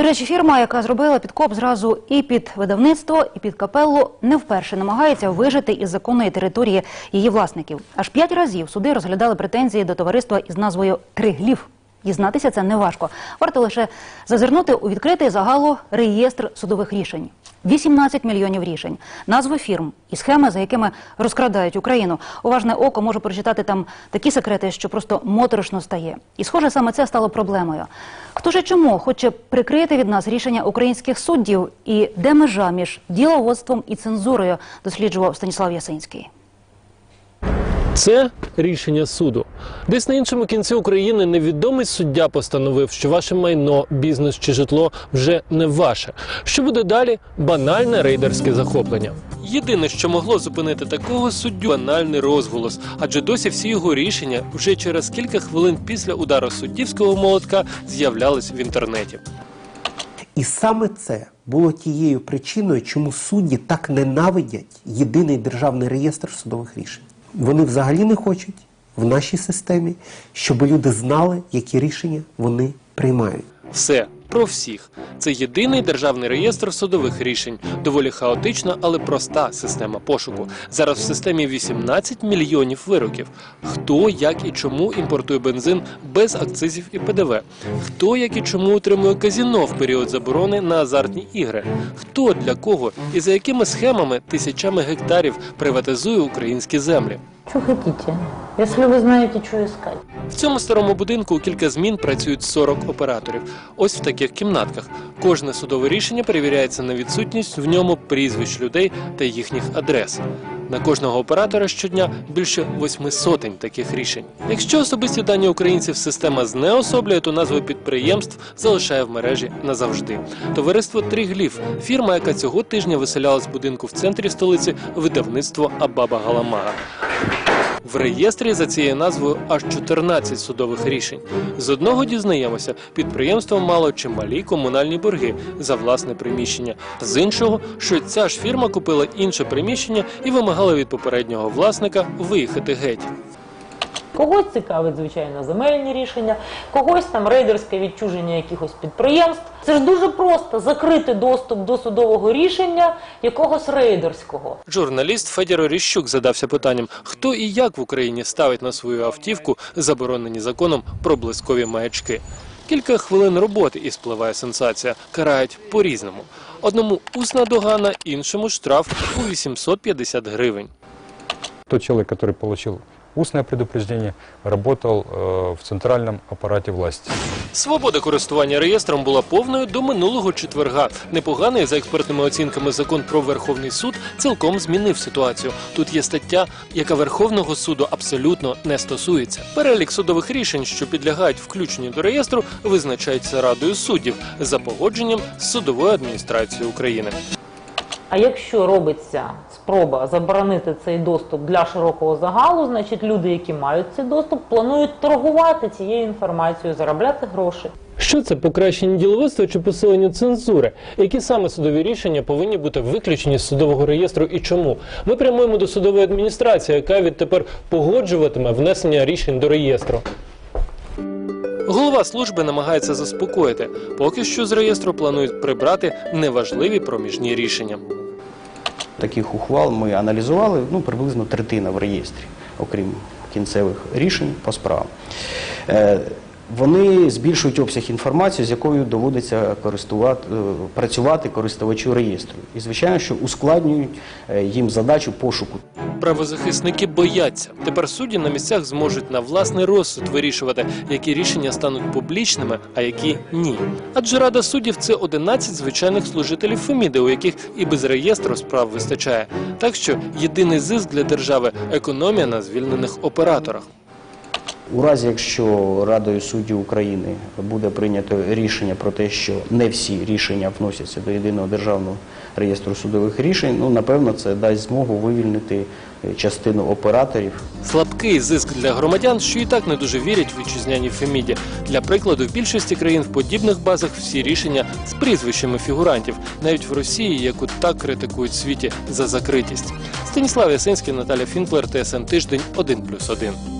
До речі, фірма, яка зробила підкоп зразу і під видавництво, і під капеллу, не вперше намагається вижити із законної території її власників. Аж п'ять разів суди розглядали претензії до товариства із назвою Тригліф. Дізнатися це неважко. Варто лише зазирнути у відкритий загалу реєстр судових рішень. 18 мільйонів рішень, назви фірм і схеми, за якими розкрадають Україну. Уважне око може прочитати там такі секрети, що просто моторошно стає. І схоже, саме це стало проблемою. Хто ж чому хоче прикрити від нас рішення українських суддів і де межа між діловодством і цензурою, досліджував Станіслав Ясинський. Це рішення суду. Десь на іншому кінці України невідомий суддя постановив, що ваше майно, бізнес чи житло вже не ваше. Що буде далі? Банальне рейдерське захоплення. Єдине, що могло зупинити такого суддю, банальний розголос, адже досі всі його рішення вже через кілька хвилин після удару суддівського молотка з'являлись в інтернеті. І саме це було тією причиною, чому судді так ненавидять єдиний державний реєстр судових рішень. Вони взагалі не хочуть в нашій системі, щоб люди знали, які рішення вони приймають. Все про всіх. Це єдиний державний реєстр судових рішень. Доволі хаотична, але проста система пошуку. Зараз в системі 18 мільйонів вироків. Хто, як і чому імпортує бензин без акцизів і ПДВ? Хто, як і чому утримує казіно в період заборони на азартні ігри? Хто для кого і за якими схемами тисячами гектарів приватизує українські землі? Что хотите, если вы знаете, что искать. В цьому старому будинку у кілька змін працюють 40 операторів. Ось в таких кімнатках. Кожне судове рішення перевіряється на відсутність в ньому прізвищ людей та їхніх адрес. На кожного оператора щодня більше восьми сотень таких рішень. Якщо особисті дані українців система знеособлює, то назви підприємств залишає в мережі назавжди. Товариство Трігліф фірма, яка цього тижня виселяла з будинку в центрі столиці видавництво Абаба Галамага. В реєстрі за цією назвою аж 14 судових рішень. З одного дізнаємося, підприємство мало чималі комунальні борги за власне приміщення. З іншого, що ця ж фірма купила інше приміщення і вимагала від попереднього власника виїхати геть. Когось цікавить, звичайно, земельні рішення, когось там рейдерське відчуження якихось підприємств. Це ж дуже просто закрити доступ до судового рішення якогось рейдерського. Журналіст Федір Оріщук задався питанням, хто і як в Україні ставить на свою автівку заборонені законом проблискові маячки. Кілька хвилин роботи і спливає сенсація. Карають по-різному. Одному усна догана, іншому штраф у 850 гривень. Тот человек, который получил устное предупреждение, работал э, в центральном аппарате власти. Свобода користування реєстром була повною до минулого четверга. Непоганий за експертними оцінками закон про Верховний суд цілком змінив ситуацію. Тут є стаття, яка Верховного суду абсолютно не стосується. Перелік судових рішень, що підлягають включенню до реєстру, визначається радою суддів за погодженням з судовою адміністрацією України. А якщо робиться спроба заборонити цей доступ для широкого загалу, значить люди, які мають цей доступ, планують торгувати цією інформацією, заробляти гроші. Що це покращення діловодства чи посилення цензури? Які саме судові рішення повинні бути виключені з судового реєстру і чому? Ми прямуємо до судової адміністрації, яка відтепер погоджуватиме внесення рішень до реєстру. Голова служби намагається заспокоїти. Поки що з реєстру планують прибрати неважливі проміжні рішення. Таких ухвал ми аналізували ну, приблизно третина в реєстрі, окрім кінцевих рішень по справам. Вони збільшують обсяг інформації, з якою доводиться користувати, е, працювати користувачу реєстру. І, звичайно, що ускладнюють е, їм задачу пошуку Правозахисники бояться. Тепер судді на місцях зможуть на власний розсуд вирішувати, які рішення стануть публічними, а які ні. Адже рада суддів це 11 звичайних служителів Феміди, у яких і без реєстру справ вистачає. Так що єдиний зиск для держави економія на звільнених операторах. У разі, якщо Радою суддів України буде прийнято рішення про те, що не всі рішення вносяться до єдиного державного реєстру судових рішень, ну напевно це дасть змогу вивільнити е, частину операторів Слабкий зиск для громадян, що і так не дуже вірять в вітчизняній Феміді. Для прикладу, в більшості країн в подібних базах всі рішення з прізвищами фігурантів, навіть в Росії, яку так критикують світі за закритість. Станіслав Ясинський, Наталя Фінклер, ТСН Тиждень, 1+,1.